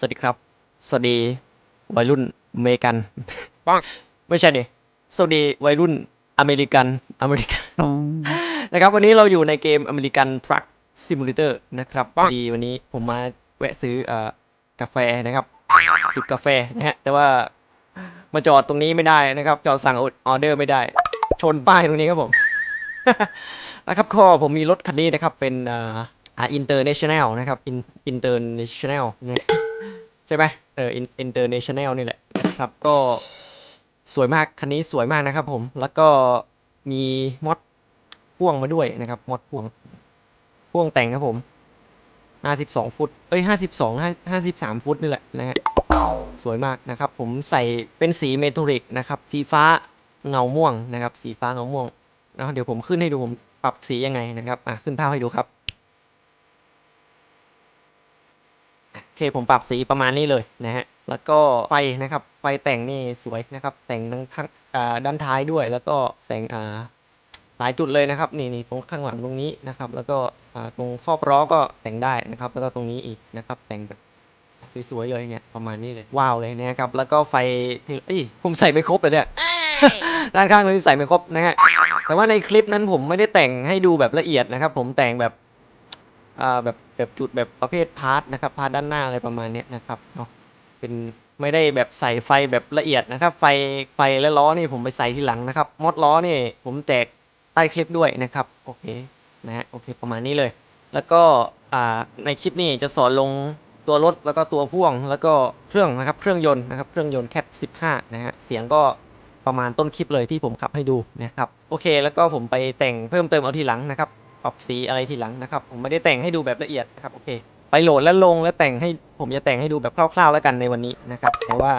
สวัสดีครับ สวัสดีวัยรุ่นอเมริกันปังไม่ใช่ดิสวัสดีวัยรุ่นอเมริกันอเมริกันนะครับ วันนี้เราอยู่ในเกมอเมริกันทรัคซิมูเลเตอร์นะครับพปัองดีวันนี้ผมมาแวะซื้อเอ่อกาแฟนะครับจุดกาแฟนะฮะแต่ว่ามาจอดตรงนี้ไม่ได้นะครับ จอดสั่งออเดอร์ไม่ได้ ชนป้ายตรงนี้ครับผมนะครับก็ผมมีรถคันนี้นะครับเป็นเอ่ออ่าอินเตอร์เนชั่นแนลนะครับอินอินเตอร์เนชั่นแนล ใช่ไหมเอออินเตอร์เนชั่นแนลนี่แหละนะครับก็สวยมากคันนี้สวยมากนะครับผมแล้วก็มีมอดพ่วงมาด้วยนะครับมอดพ่วงพ่วงแต่งครับผม52ฟุต เอ้ย52 53ฟุตนี่แหละนะฮะสวยมากนะครับผมใส่เป็นสีเมทัลลิกนะครับสีฟ้าเงาม่วงนะครับ สีฟ้าเงาม่วงแล้วเดี๋ยวผมขึ้นให้ดูผมปรับสียังไงนะครับอะขึ้นภาพให้ดูครับอะโอ เคผมปรับสีประมาณนี้เลยนะฮะแล้วก็ไฟนะครับไฟแต่งนี่สวยนะครับ แต่งทั้งข้างอ่าด้านท้ายด้วย แล้วก็แต่งอ่าหลายจุดเลยนะครับนี่นี่ตรงข้างหลังตรงนี้นะครับ แล้วก็อ่าตรงครอบล้อก็แต่งได้นะครับ แล้วก็ตรงนี้อีกนะครับ แต่งแบบสวยๆเลยเนี่ยประมาณนี้เลยว้าวเลยนะครับ แล้วก็ไฟที่เอ้ยผมใส่ไม่ครบเลยเนี่ยด้านข้างตรงนี้ใส่ไม่ครบนะฮะแต่ว่าในคลิปนั้นผมไม่ได้แต่งให้ดูแบบละเอียดนะครับ ผมแต่งแบบ อ่าแบบแบบจุดแบบประเภทพาร์ทนะครับพาร์ทด้านหน้าอะไรประมาณนี้นะครับเนาะเป็นไม่ได้แบบใส่ไฟแบบละเอียดนะครับ ไฟไฟและล้อนี่ผมไปใส่ทีหลังนะครับ มอดล้อนี่ผมแจกใต้คลิปด้วยนะครับโอเคนะฮะโอเคประมาณนี้เลย แล้วก็อ่าในคลิปนี้จะสอนลงตัวรถแล้วก็ตัวพ่วงแล้วก็เครื่องนะครับเครื่องยนต์นะครับเครื่องยนต์แคท15นะฮะเสียงก็ประมาณต้นคลิปเลยที่ผมขับให้ดูนะครับโอเค แล้วก็ผมไปแต่งเพิ่มเติมเอาทีหลังนะครับ ปรับสีอะไรทีหลังนะครับ ผมไม่ได้แต่งให้ดูแบบละเอียดนะครับโอเค ไปโหลดแล้วลงแล้วแต่งให้ผมจะแต่งให้ดูแบบคร่าว ๆ แล้วกันในวันนี้นะครับแต่ว่า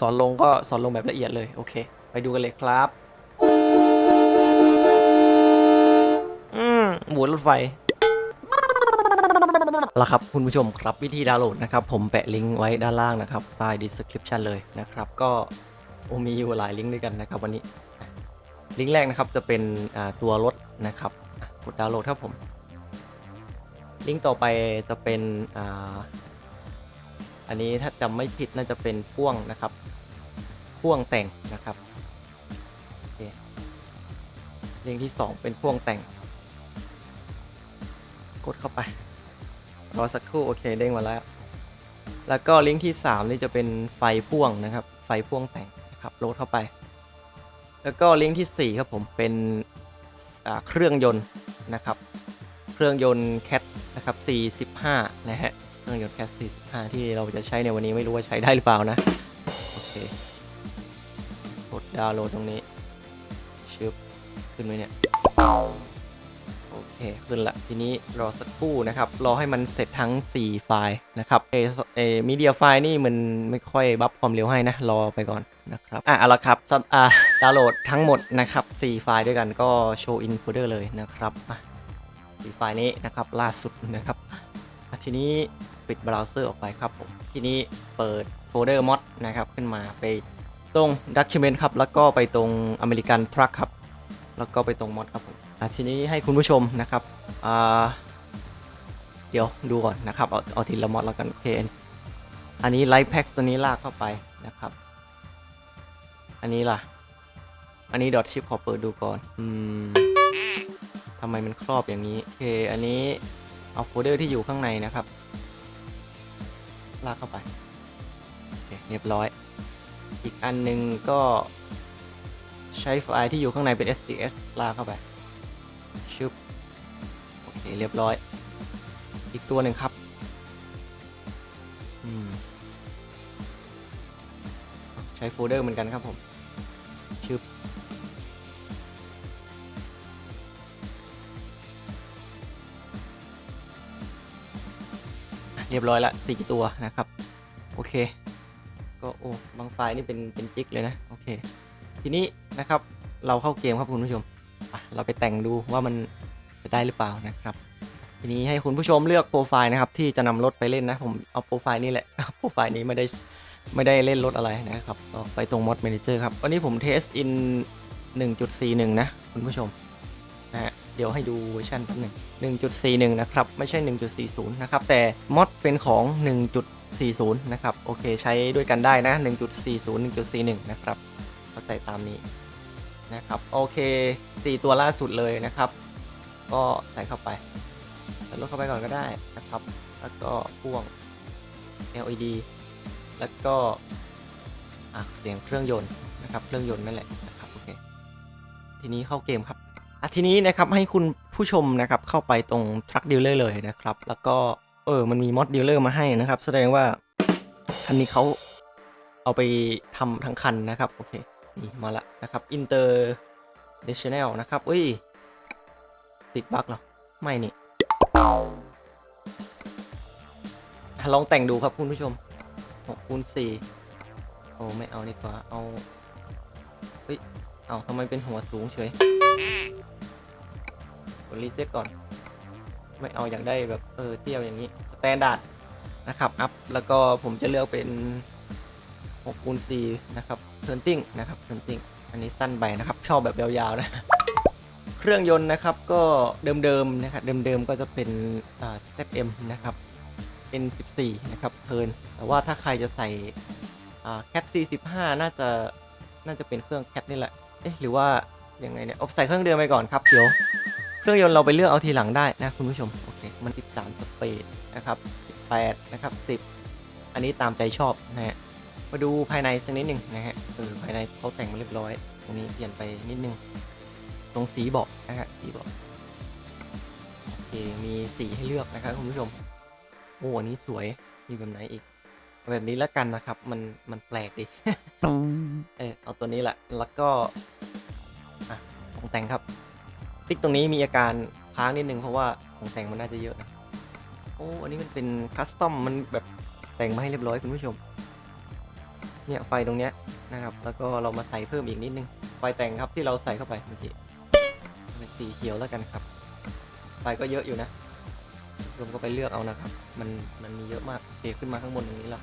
สอนลงก็สอนลงแบบละเอียดเลยโอเค ไปดูกันเลยครับอืมหมุนรถไฟแล้วครับคุณผู้ชมครับวิธีดาวน์โหลดนะครับ ผมแปะลิงก์ไว้ด้านล่างนะครับใต้ description เลยนะครับ ก็มีอยู่หลายลิงก์ด้วยกันนะครับวันนี้ลิงก์แรกนะครับจะเป็นตัวรถนะครับ กดดาวน์โหลดครับผม ลิงก์ต่อไปจะเป็นอ่าอันนี้ถ้าจำไม่ผิดน่าจะเป็นพ่วงนะครับ พ่วงแต่งนะครับโอเคลิงก์ที่ 2 เป็นพ่วงแต่ง กดเข้าไปรอสักครู่โอเคเด้งมาแล้ว แล้วก็ลิงก์ที่ 3 นี่จะเป็นไฟพ่วงนะครับ ไฟพ่วงแต่งนะครับโหลดเข้าไป แล้วก็ลิงก์ที่ 4 ครับผมเป็นเครื่องยนต์ นะครับ เครื่องยนต์แคทนะครับ 45 นะฮะ เครื่องยนต์แคท45 ที่เราจะใช้ในวันนี้ไม่รู้ว่าใช้ได้หรือเปล่านะ โอเค กดดาวน์โหลดตรงนี้ ชึบ ขึ้นไหมเนี่ย โอเค ขึ้นละ ทีนี้รอสักครู่นะครับ รอให้มันเสร็จทั้ง 4 ไฟล์นะครับเอเอมีเดียไฟล์นี่มันไม่ค่อยบัฟความเร็วให้นะ รอไปก่อนนะครับ อะเอาละครับสำอะ ดาวน์โหลดทั้งหมดนะครับ4ไฟล์ด้วยกันก็โชว์อินโฟลเดอร์เลยนะครับสี่ไฟล์นี้นะครับล่าสุดนะครับทีนี้ปิดเบราว์เซอร์ออกไปครับผมทีนี้เปิดโฟลเดอร์มอดนะครับขึ้นมาไปตรง Document ครับแล้วก็ไปตรง American Truck ครับแล้วก็ไปตรงมอดครับผมทีนี้ให้คุณผู้ชมนะครับเดี๋ยวดูก่อนนะครับเอาเอาทีละมอดแล้วกันโอเคอันนี้ไลท์แพ็กตัวนี้ลากเข้าไปนะครับ อันนี้ล่ะ อันนี้ดอทชิปขอเปิดดูก่อน อืมทำไมมันครอบอย่างนี้ โอเค อันนี้เอาโฟลเดอร์ที่อยู่ข้างในนะครับ ลากเข้าไป โอเค เรียบร้อย อีกอันหนึงก็ใช้ไฟล์ที่อยู่ข้างในเป็น SDS ลากเข้าไป ชึบ โอเค เรียบร้อย อีกตัวหนึ่งครับ ใช้โฟลเดอร์เหมือนกันครับผม รียบร้อยละสี่ตัวนะครับ โอเค ก็โอ้บางไฟล์นี่เป็นเป็นจิกเลยนะโอเค ทีนี้นะครับเราเข้าเกมครับคุณผู้ชมเราไปแต่งดูว่ามันจะได้หรือเปล่านะครับทีนี้ให้คุณผู้ชมเลือกโปรไฟล์นะครับที่จะนำรถไปเล่นนะผมเอาโปรไฟล์นี้แหละโปรไฟล์นี้ไม่ได้ไม่ได้เล่นรถอะไรนะครับก็ไปตรง Mod Manager ครับวันนี้ผมเทสอิน1.41 นะ คุณผู้ชมนะฮะ เดี๋ยวให้ดูเวอร์ชันแป๊บหนึ่ง1.41 นะครับ ไม่ใช่ 1.40 นะครับ แต่มอดเป็นของ 1.40 นะครับ โอเค ใช้ด้วยกันได้นะ 1.40 1.41 นะครับเข้าใจตามนี้นะครับ โอเค 4 ตัวล่าสุดเลยนะครับ ก็ใส่เข้าไปใส่รถเข้าไปก่อนก็ได้นะครับ แล้วก็พ่วง LED แล้วก็เสียงเครื่องยนต์นะครับ เครื่องยนต์นั่นแหละนะครับ โอเค ทีนี้เข้าเกมครับ อะทีนี้นะครับให้คุณผู้ชมนะครับเข้าไปตรง Truck Dealer เลยนะครับ แล้วก็เออมันมี Mod Dealer มาให้นะครับ แสดงว่าคันนี้เขาเอาไปทำทั้งคันนะครับโอเคนี่มาละนะครับ International นแนลนะครับอุ้ยติดบั๊กเหรอ ไม่นี่ลองแต่งดูครับคุณผู้ชม6คูณ4โอ้ไม่เอาดีกว่าเอาเฮ้ยเอาทำไมเป็นหัวสูงเฉย กดรีเซ็ตก่อน ไม่เอาอยากได้แบบเออเที่ยวอย่างนี้สแตนดาร์ดนะครับอัพแล้วก็ผมจะเลือกเป็น6คูณ4นะครับเทิร์นติ้งนะครับเทิร์นติ้งอันนี้สั้นไปนะครับ ชอบแบบยาวๆนะเครื่องยนต์นะครับก็เดิมๆนะครับเดิมๆก็จะเป็นเอ่า ZM นะครับ N14 นะครับเทิร์นแต่ว่าถ้าใครจะใส่อ่า Cat C15 น่าจะน่าจะเป็นเครื่อง Cat นี่แหละเอ๊ะหรือว่า ยังไงเนี่ยเอาใส่เครื่องเดิมไปก่อนครับเดี๋ยวเครื่องยนต์เราไปเลือกเอาทีหลังได้นะคุณผู้ชมโอเคมัน 13สเปรดนะครับ 18 นะครับ 10 อันนี้ตามใจชอบนะฮะมาดูภายในสักนิดหนึ่งนะฮะเออภายในเขาแต่งมาเรียบร้อย ตรงนี้เปลี่ยนไปนิดนึง ตรงสีเบาะนะฮะสีเบาะโอเคมีสีให้เลือกนะครับคุณผู้ชมโอ้อันนี้สวยมีแบบไหนอีกเอาแบบนี้แล้วกันนะครับ มันมันแปลกดี เออเอาตัวนี้แหละ แล้วก็อะ ของแต่งครับ ติ๊กตรงนี้มีอาการค้างนิดนึงเพราะว่าของแต่งมันน่าจะเยอะนะโอ้อันนี้มันเป็นคัสตอมมันแบบแต่งมาให้เรียบร้อยคุณผู้ชม เนี่ยไฟตรงเนี้ยนะครับ แล้วก็เรามาใส่เพิ่มอีกนิดนึง ไฟแต่งครับที่เราใส่เข้าไปเมื่อกี้เป็นสีเขียวแล้วกันครับ ไฟก็เยอะอยู่นะรวมก็ไปเลือกเอานะครับ มันมันมีเยอะมากเคขึ้นมาข้างบนตรงนี้ละ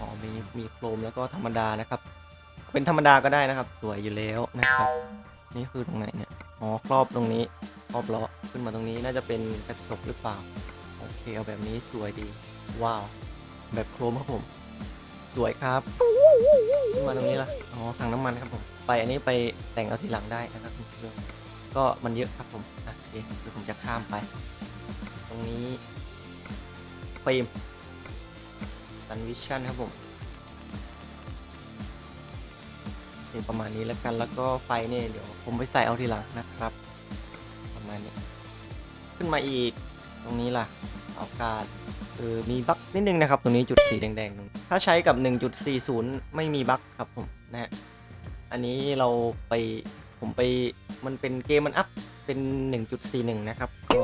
อ๋อมีมีโครมแล้วก็ธรรมดานะครับ เป็นธรรมดาก็ได้นะครับ สวยอยู่แล้วนะครับ นี่คือตรงไหนเนี่ย อ๋อ ครอบตรงนี้ ครอบล้อ ขึ้นมาตรงนี้น่าจะเป็นกระจกหรือเปล่า โอเค เอาแบบนี้สวยดี ว้าว แบบโครมครับผม สวยครับ ขึ้นมาตรงนี้ละอ๋อ ถังน้ำมันครับผม ไปอันนี้ไปแต่งเอาทีหลังได้นะครับคุณผู้ชมก็มันเยอะครับผมอะโอเคเดี๋ยวผมจะข้ามไป ตรงนี้ฟิล์มซันวิชั่นครับผม นี่ประมาณนี้แล้วกันแล้วก็ไฟเนี่ยเดี๋ยวผมไปใส่เอาทีหลังนะครับ ประมาณนี้ ขึ้นมาอีกตรงนี้ล่ะเอาการเออมีบั๊กนิดนึงนะครับ ตรงนี้จุดสีแดงๆตรงถ้าใช้กับ 1.40 ไม่มีบั๊กครับผมนะฮะอันนี้เราไปผมไปมันเป็นเกมมันอัพเป็น 1.41 นะครับ ก็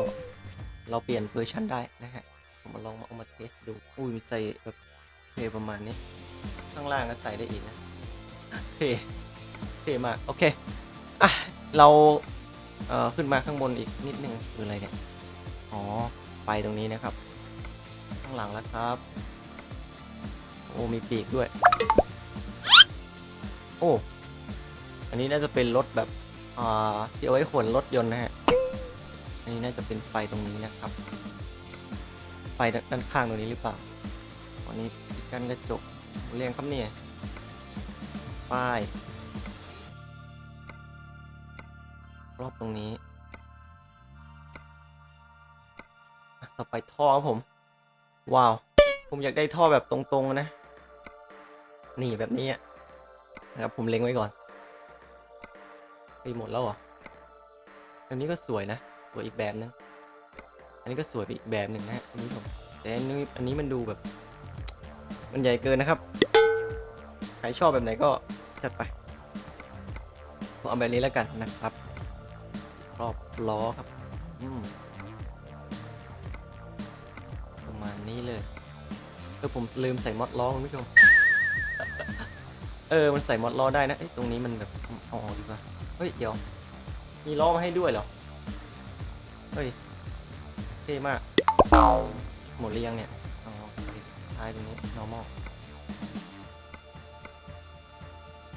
เราเปลี่ยนเวอร์ชันได้นะฮะผมมาลองมาเอามาเทสดู อุ้ยมีใส่แบบเทประมาณนี้ ข้างล่างก็ใส่ได้อีกนะเทเทมาก โอเค อะ เรา เอ่อ ขึ้นมาข้างบนอีกนิดนึงคืออะไรเนี่ย อ๋อไฟตรงนี้นะครับ ข้างหลังแล้วครับ โอ้ มีปีกด้วย โอ้ อันนี้น่าจะเป็นรถแบบ อ่า ที่เอาไว้ขนรถยนต์นะฮะ อันนี้น่าจะเป็นไฟตรงนี้นะครับ ไฟด้านข้างตรงนี้หรือเปล่าอันนี้กันกระจกเรียงครับเนี่ย ป้าย รอบตรงนี้ต่อไปท่อครับผม ว้าว ผมอยากได้ท่อแบบตรงๆนะ นี่แบบนี้นะครับผมเล็งไว้ก่อนไปหมดแล้วเหรออันนี้ก็สวยนะ สวยอีกแบบนึง อันนี้ก็สวยไปอีกแบบหนึ่งนะอันนี้ผมแต่อันนี้อันนี้มันดูแบบ มันใหญ่เกินนะครับ ใครชอบแบบไหนก็จัดไปเอาแบบนี้แล้วกันนะครับ รอบล้อครับประมาณนี้เลยเออผมลืมใส่มอดล้อคุณผู้ชม เออ มันใส่มอดล้อได้นะเอ้ตรงนี้มันแบบเอาออกดีกว่า เฮ้ย เดี๋ยว มีล้อมาให้ด้วยเหรอ เฮ้ย เท่มาก หมดหรือยังเนี่ยอ๋อท้ายตรงนี้ normal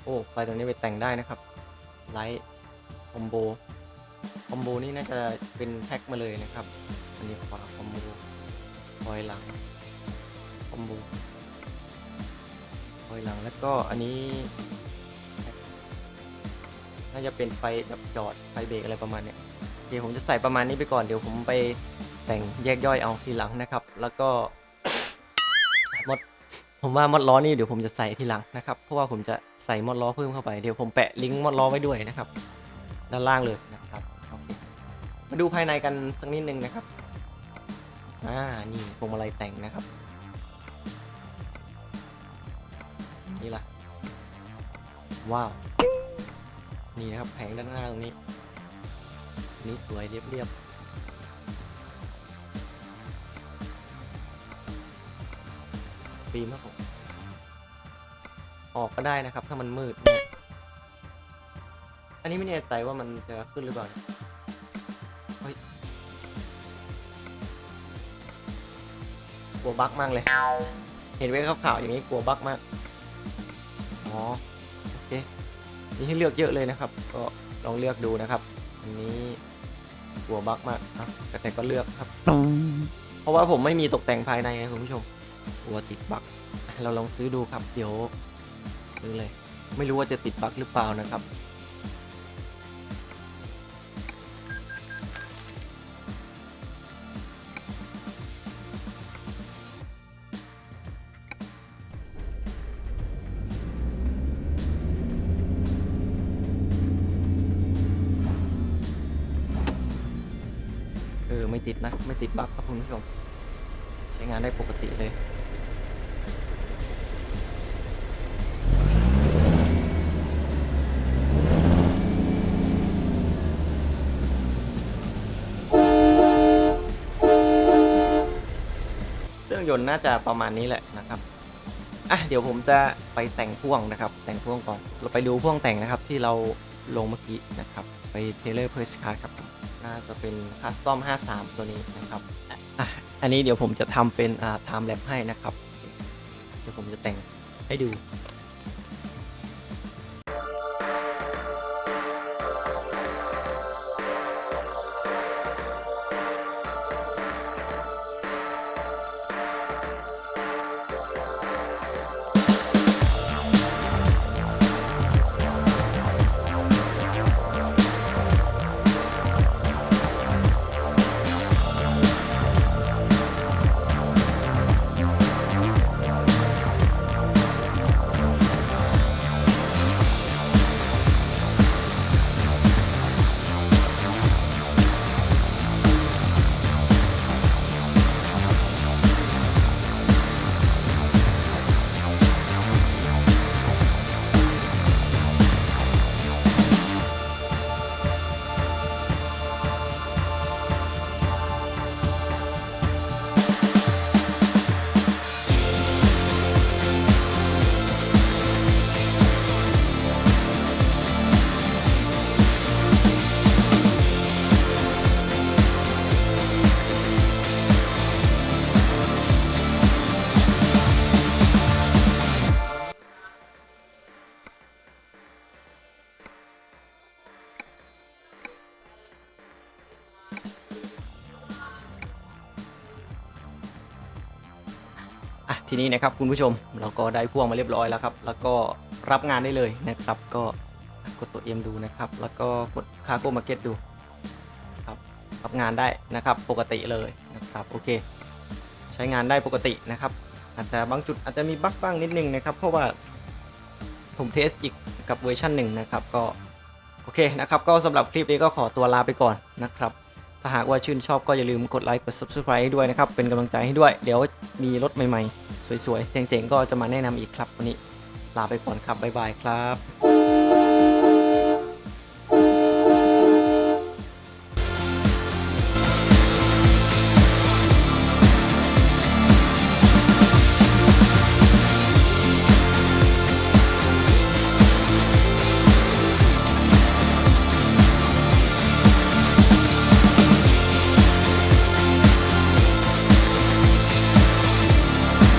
โอ้ไฟตรงนี้ไปแต่งได้นะครับ ไลท์คอมโบ อมโบนี่น่าจะเป็นแท็กมาเลยนะครับ อันนี้ขวาคอมโบคอยหลังคอมโบอยหลังแล้วก็อันนี้ น่าจะเป็นไฟแบบจอดไฟเบรกอะไรประมาณเนี้ยเดี๋ยวผมจะใส่ประมาณนี้ไปก่อนเดี๋ยวผมไปแต่งแยกย่อยเอาทีหลังนะครับ แล้วก็มดผมว่ามอดล้อนี่เดี๋ยวผมจะใส่ทีหลังนะครับ เพราะว่าผมจะใส่มอดล้อเพิ่มเข้าไป เดี๋ยวผมแปะลิงก์มอดล้อไว้ด้วยนะครับ ด้านล่างเลยนะครับ มาดูภายในกันสักนิดนึงนะครับ อ่า นี่พวงมาลัยแต่งนะครับ นี่ล่ะ ว้าว นี่นะครับแผงด้านหน้าตรงนี้นนี้สวยเรียบๆฟิล์มครับผมออกก็ได้นะครับ ถ้ามันมืด อันนี้ไม่แน่ใจว่ามันจะขึ้นหรือเปล่า กลัวบั๊กมากเลย เห็นเว้ยขาวๆอย่างนี้กลัวบั๊กมาก อ๋อ โอเค มีให้เลือกเยอะเลยนะครับ ก็ลองเลือกดูนะครับ อันนี้กลัวบั๊กมากอะแต่แต่ก็เลือกครับ เพราะว่าผมไม่มีตกแต่งภายในไงคุณผู้ชมกลัวติดบั๊กเราลองซื้อดูครับ เดี๋ยวซื้อเลย ไม่รู้ว่าจะติดบั๊กหรือเปล่านะครับ ติดนะ ไม่ติดบั๊กครับคุณผู้ชม ใช้งานได้ปกติเลยเครื่องยนต์น่าจะประมาณนี้แหละนะครับ อะเดี๋ยวผมจะไปแต่งพ่วงนะครับ แต่งพ่วงก่อน เราไปดูพ่วงแต่งนะครับที่เราลงเมื่อกี้นะครับ ไปเทเลอร์เพอร์สคาร์ครับ น่าจะเป็นคัสตอม53 ตัวนี้นะครับอะอันนี้เดี๋ยวผมจะทำเป็นอ่า time lapse ให้นะครับ เดี๋ยวผมจะแต่งให้ดู ทีนี้นะครับคุณผู้ชมเราก็ได้พ่วงมาเรียบร้อยแล้วครับ แล้วก็รับงานได้เลยนะครับ ก็กดตัว M ดูนะครับ แล้วก็กด Cargo Market ดูครับรับงานได้นะครับปกติเลยนะครับโอเค ใช้งานได้ปกตินะครับ อาจจะบางจุดอาจจะมีบั๊กบ้างนิดนึงนะครับเพราะว่าผมเทสอีกกับเวอร์ชันหนึ่งนะครับก็โอเคนะครับก็สำหรับคลิปนี้ก็ขอตัวลาไปก่อนนะครับ ถ้าหากว่าชื่นชอบก็อย่าลืมกดไลค์กด subscribe ให้ด้วยนะครับ เป็นกำลังใจให้ด้วย เดี๋ยวมีรถใหม่ ๆ สวยๆ เจ๋งๆ ก็จะมาแนะนำอีกครับวันนี้ ลาไปก่อนครับ บ๊ายบายครับ